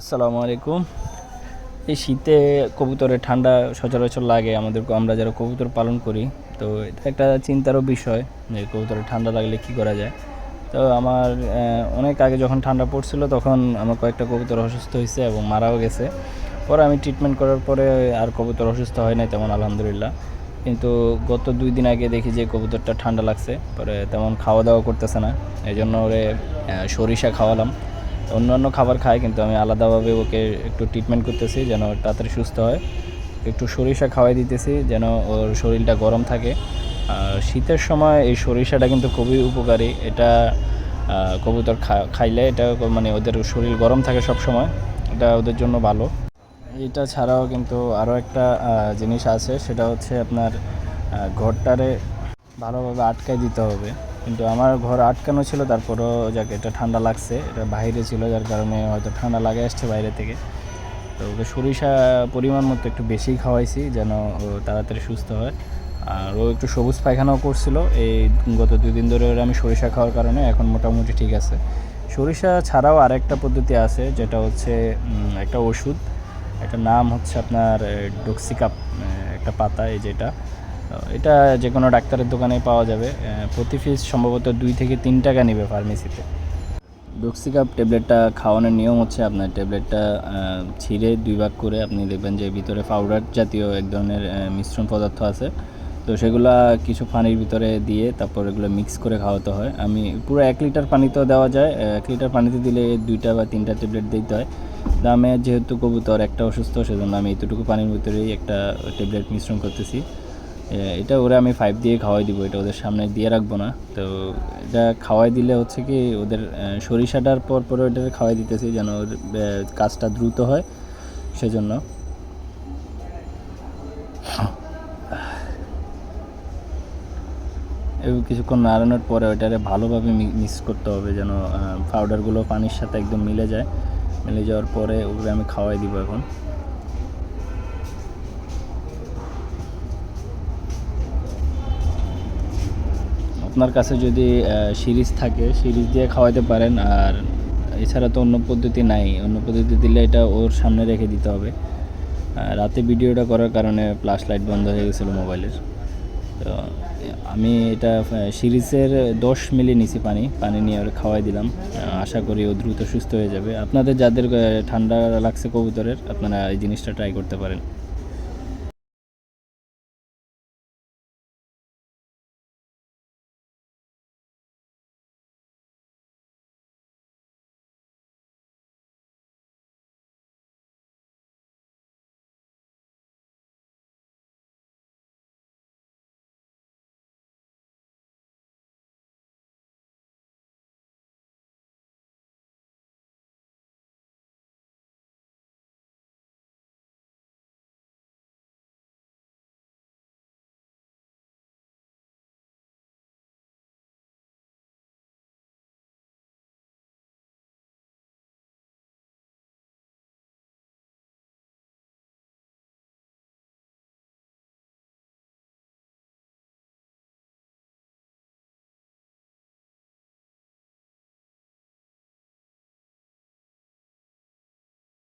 আসসালামু আলাইকুম। এই শীতে কবুতরে ঠান্ডা সচরাচর লাগে আমাদের আমরা যারা কবুতর পালন করি, তো এটা একটা চিন্তারও বিষয় যে কবুতরে ঠান্ডা লাগলে কি করা যায়। তো আমার অনেক আগে যখন ঠান্ডা পড়ছিল তখন আমার কয়েকটা কবুতর অসুস্থ হয়েছে এবং মারাও গেছে। পরে আমি ট্রিটমেন্ট করার পরে আর কবুতর অসুস্থ হয় নাই তেমন, আলহামদুলিল্লাহ। কিন্তু গত দুই দিন আগে দেখি যে কবুতরটা ঠান্ডা লাগছে, পরে তেমন খাওয়া দাওয়া করতেছে না। এই জন্য ওরে সরিষা খাওয়ালাম। অন্যান্য খাবার খায়, কিন্তু আমি আলাদাভাবে ওকে একটু ট্রিটমেন্ট করতেছি যেন তাড়াতাড়ি সুস্থ হয়। একটু সরিষা খাওয়াই দিতেছি যেন ওর শরীরটা গরম থাকে। আর শীতের সময় এই সরিষাটা কিন্তু খুবই উপকারী। এটা কবুতর খাইলে এটা মানে ওদের শরীর গরম থাকে সব সময় এটা ওদের জন্য ভালো। এটা ছাড়াও কিন্তু আরও একটা জিনিস আছে, সেটা হচ্ছে আপনার ঘরটারে ভালোভাবে আটকাই দিতে হবে। কিন্তু আমার ঘর আটকানো ছিল, তারপরও যাকে, এটা ঠান্ডা লাগছে, এটা বাইরে ছিল, যার কারণে হয়তো ঠান্ডা লাগে আসছে বাইরে থেকে। তো ওকে সরিষা পরিমাণ মতো একটু বেশি খাওয়াইছি, যেন তাড়াতাড়ি সুস্থ হয়। আর ও একটু সবুজ পায়খানাও করছিল, এই গত দুই দিন ধরে ওর আমি সরিষা খাওয়ার কারণে এখন মোটামুটি ঠিক আছে। সরিষা ছাড়াও আরেকটা পদ্ধতি আছে, যেটা হচ্ছে একটা ওষুধ। একটা নাম হচ্ছে আপনার ডক্সিকাপ একটা পাতা, এই যেটা এটা যে কোনো ডাক্তারের দোকানে পাওয়া যাবে। প্রতি পিস সম্ভবত দুই থেকে তিন টাকা নেবে ফার্মেসিতে ডক্সিকাপ ট্যাবলেটটা খাওয়ানোর নিয়ম হচ্ছে আপনার ট্যাবলেটটা ছিঁড়ে দুই ভাগ করে আপনি দেখবেন যে ভিতরে পাউডার জাতীয় এক ধরনের মিশ্রণ পদার্থ আছে। তো সেগুলা কিছু পানির ভিতরে দিয়ে তারপর এগুলো মিক্স করে খাওয়াতে হয়। আমি পুরো এক লিটার পানিতেও দেওয়া যায়। এক লিটার পানিতে দিলে দুইটা বা তিনটা ট্যাবলেট দিতে হয়। দামে যেহেতু কবুতর একটা অসুস্থ, সেজন্য আমি এতটুকু পানির ভিতরেই একটা ট্যাবলেট মিশ্রণ করতেছি। এটা ওরা আমি ফাইভ দিয়ে খাওয়াই দিব, এটা ওদের সামনে দিয়ে রাখব না। তো এটা খাওয়াই দিলে হচ্ছে কি ওদের সরিষাটার পর পরে ওটা খাওয়াই দিতেছি যেন ওর কাজটা দ্রুত হয়, সেজন্য। এবং, কিছুক্ষণ নাড়ানোর পরে ওইটারে ভালোভাবে মিক্স করতে হবে যেন পাউডারগুলো পানির সাথে একদম মিলে যায়। মিলে যাওয়ার পরে ওগুলো আমি খাওয়াই দিব এখন। আপনার কাছে যদি সিরিজ থাকে, সিরিজ দিয়ে খাওয়াতে পারেন, আর এছাড়া তো অন্য পদ্ধতি নাই। অন্য পদ্ধতি দিলে এটা ওর সামনে রেখে দিতে হবে। রাতে ভিডিওটা করার কারণে ফ্ল্যাশ লাইট বন্ধ হয়ে গেছিল মোবাইলের। তো, আমি এটা সিরিজের দশ মিলি নিছি পানি পানি নিয়ে ওর খাওয়াই দিলাম। আশা করি ও দ্রুত সুস্থ হয়ে যাবে। আপনাদের যাদের ঠান্ডা লাগছে কবুতরের, আপনারা এই জিনিসটা ট্রাই করতে পারেন।